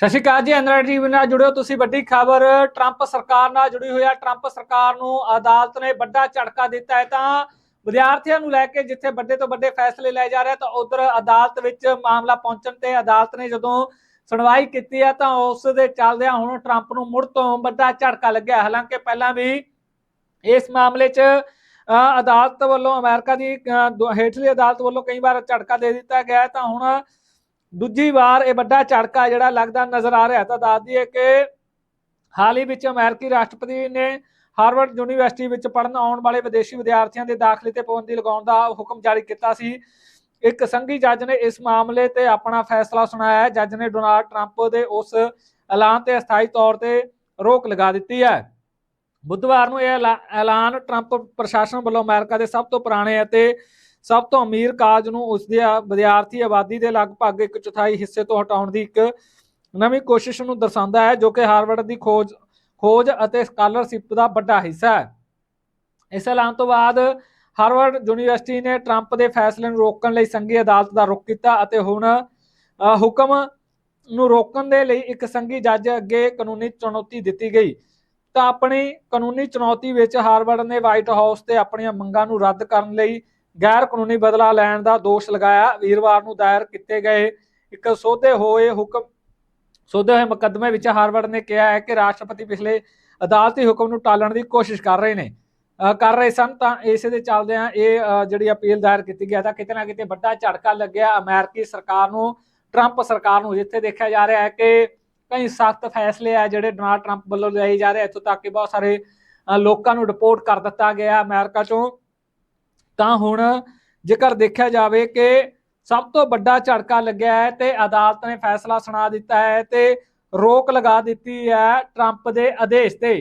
ਸਤਿ ਸ਼੍ਰੀ ਅਕਾਲ ਜੀ NR TV ਨਾਲ ਜੁੜਿਓ ਤੁਸੀਂ ਵੱਡੀ ਖਬਰ। ਟਰੰਪ ਸਰਕਾਰ ਨਾਲ ਜੁੜੀ ਹੋਈ ਹੈ ਟਰੰਪ ਸਰਕਾਰ ਨੂੰ ਅਦਾਲਤ ਨੇ ਵੱਡਾ ਝਟਕਾ ਦਿੱਤਾ ਹੈ ਤਾਂ ਵਿਦਿਆਰਥੀਆਂ ਨੂੰ ਲੈ ਕੇ ਜਿੱਥੇ ਵੱਡੇ ਤੋਂ ਵੱਡੇ ਫੈਸਲੇ ਲਏ ਜਾ ਰਹੇ ਤਾਂ ਉਧਰ ਅਦਾਲਤ ਵਿੱਚ ਮਾਮਲਾ ਪਹੁੰਚਣ ਤੇ ਅਦਾਲਤ ਨੇ ਜਦੋਂ ਸੁਣਵਾਈ ਕੀਤੀ ਹੈ ਤਾਂ ਉਸ ਦੇ ਚੱਲਦਿਆਂ ਹੁਣ ਟਰੰਪ ਨੂੰ ਮੁੜ ਤੋਂ ਵੱਡਾ ਝਟਕਾ ਲੱਗਿਆ। ਹਾਲਾਂਕਿ ਪਹਿਲਾਂ ਵੀ ਇਸ ਮਾਮਲੇ 'ਚ ਅ, ਅਦਾਲਤ ਵੱਲੋਂ ਅਮਰੀਕਾ ਦੀ ਅ, ਹੇਠਲੀ ਅਦਾਲਤ ਵੱਲੋਂ ਕਈ ਵਾਰ ਝਟਕਾ ਦੇ ਦਿੱਤਾ ਗਿਆ ਹੈ ਤਾਂ ਹੁਣ ਦੂਜੀ ਵਾਰ ਇਹ ਵੱਡਾ ਝੜਕਾ ਜਿਹੜਾ ਲੱਗਦਾ ਨਜ਼ਰ ਆ ਰਿਹਾ ਤਾਂ ਦੱਸ ਦਈਏ ਕਿ ਹਾਲ ਹੀ ਵਿੱਚ ਅਮਰੀਕੀ ਰਾਸ਼ਟਰਪਤੀ ਨੇ ਹਾਰਵਰਡ ਯੂਨੀਵਰਸਿਟੀ ਵਿੱਚ ਪੜ੍ਹਨ ਆਉਣ ਵਾਲੇ ਵਿਦੇਸ਼ੀ ਵਿਦਿਆਰਥੀਆਂ ਦੇ ਦਾਖਲੇ ਤੇ ਪਾਬੰਦੀ ਲਗਾਉਣ ਦਾ ਹੁਕਮ ਜਾਰੀ ਕੀਤਾ ਸੀ। ਇੱਕ ਸੰਘੀ ਜੱਜ ਨੇ ਇਸ ਮਾਮਲੇ ਤੇ ਆਪਣਾ ਫੈਸਲਾ ਸੁਣਾਇਆ। ਹੈ ਜੱਜ ਨੇ ਡੋਨਾਲਡ ਟਰੰਪ ਦੇ ਉਸ ਐਲਾਨ ਤੇ ਅਸਥਾਈ ਤੌਰ ਤੇ ਰੋਕ ਲਗਾ ਦਿੱਤੀ ਹੈ। ਬੁੱਧਵਾਰ ਨੂੰ ਇਹ ਐਲਾ- ਐਲਾਨ ਟਰੰਪ ਪ੍ਰਸ਼ਾਸਨ ਵੱਲੋਂ ਅਮਰੀਕਾ ਦੇ ਸਭ ਤੋਂ ਪੁਰਾਣੇ ਅਤੇ ਸਭ ਤੋਂ ਅਮੀਰ ਕਾਜ ਨੂੰ ਉਸ ਦੀ ਵਿਦਿਆਰਥੀ ਆਬਾਦੀ ਦੇ ਲਗਭਗ ਇੱਕ ਚੌਥਾਈ ਹਿੱਸੇ ਤੋਂ ਹਟਾਉਣ ਦੀ ਇੱਕ ਨਵੀਂ ਕੋਸ਼ਿਸ਼ ਨੂੰ ਦਰਸਾਉਂਦਾ ਹੈ, ਜੋ ਕਿ ਹਾਰਵਰਡ ਦੀ ਖੋਜ ਖੋਜ ਅਤੇ ਸਕਾਲਰਸ਼ਿਪ ਦਾ ਵੱਡਾ ਹਿੱਸਾ ਹੈ। ਇਸ ਐਲਾਨ ਤੋਂ ਬਾਅਦ ਹਾਰਵਰਡ ਯੂਨੀਵਰਸਿਟੀ ਨੇ ਟਰੰਪ ਦੇ ਫੈਸਲੇ ਨੂੰ ਰੋਕਣ ਲਈ ਸੰਘੀ ਅਦਾਲਤ ਦਾ ਰੁਖ ਕੀਤਾ ਅਤੇ ਹੁਣ ਹੁਕਮ ਨੂੰ ਰੋਕਣ ਦੇ ਲਈ ਇੱਕ ਸੰਘੀ ਜੱਜ ਅੱਗੇ ਕਾਨੂੰਨੀ ਚੁਣੌਤੀ ਦਿੱਤੀ ਗਈ। ਤਾਂ ਆਪਣੀ ਕਾਨੂੰਨੀ ਚੁਣੌਤੀ ਵਿੱਚ ਹਾਰਵਰਡ ਨੇ ਵਾਈਟ ਹਾਊਸ ਤੇ ਆਪਣੀਆਂ ਮੰਗਾਂ ਨੂੰ ਰੱਦ ਕਰਨ ਲਈ ਗੈਰ ਕਾਨੂੰਨੀ ਬਦਲਾ ਲੈਣ ਦਾ ਦੋਸ਼ ਲਗਾਇਆ। ਵੀਰਵਾਰ ਨੂੰ ਦਾਇਰ ਕੀਤੇ ਗਏ ਇੱਕ ਸੋਧੇ ਹੋਏ ਹੁਕਮ ਸੋਧੇ ਹੋਏ ਮੁਕੱਦਮੇ ਵਿੱਚ ਹਾਰਵਰਡ ਨੇ ਕਿਹਾ ਹੈ ਕਿ ਰਾਸ਼ਟਰਪਤੀ ਪਿਛਲੇ ਅਦਾਲਤੀ ਹੁਕਮ ਨੂੰ ਟਾਲਣ ਦੀ ਕੋਸ਼ਿਸ਼ ਕਰ ਰਹੇ ਨੇ। ਕਰ ਰਹੇ ਸਨ ਤਾਂ ਇਸੇ ਦੇ ਚੱਲਦਿਆਂ ਇਹ ਜਿਹੜੀ ਅਪੀਲ ਦਾਇਰ ਕੀਤੀ ਗਿਆ ਤਾਂ ਕਿਤੇ ਨਾ ਕਿਤੇ ਵੱਡਾ ਝਟਕਾ ਲੱਗਿਆ। ਅਮਰੀਕੀ ਸਰਕਾਰ ਨੂੰ, ਟਰੰਪ ਸਰਕਾਰ ਨੂੰ ਜਿੱਥੇ ਦੇਖਿਆ ਜਾ ਰਿਹਾ ਹੈ ਕਿ ਕਈ ਸਖਤ ਫੈਸਲੇ ਆ ਜਿਹੜੇ ਡੋਨਾਲਡ ਟਰੰਪ ਵੱਲੋਂ ਲਏ ਜਾ ਰਹੇ ਇੱਥੋਂ ਤੱਕ ਕਿ ਬਹੁਤ ਸਾਰੇ ਲੋਕਾਂ ਨੂੰ ਰਿਪੋਰਟ ਕਰ ਦਿੱਤਾ ਗਿਆ ਅਮਰੀਕਾ ਚੋਂ। ਤਾਂ ਹੁਣ ਜੇਕਰ ਦੇਖਿਆ ਜਾਵੇ ਕਿ ਸਭ ਤੋਂ ਵੱਡਾ ਝਟਕਾ ਲੱਗਿਆ ਹੈ ਤੇ ਅਦਾਲਤ ਨੇ ਫੈਸਲਾ ਸੁਣਾ ਦਿੱਤਾ ਹੈ ਤੇ ਰੋਕ ਲਗਾ ਦਿੱਤੀ ਹੈ ਟਰੰਪ ਦੇ ਆਦੇਸ਼ ਤੇ।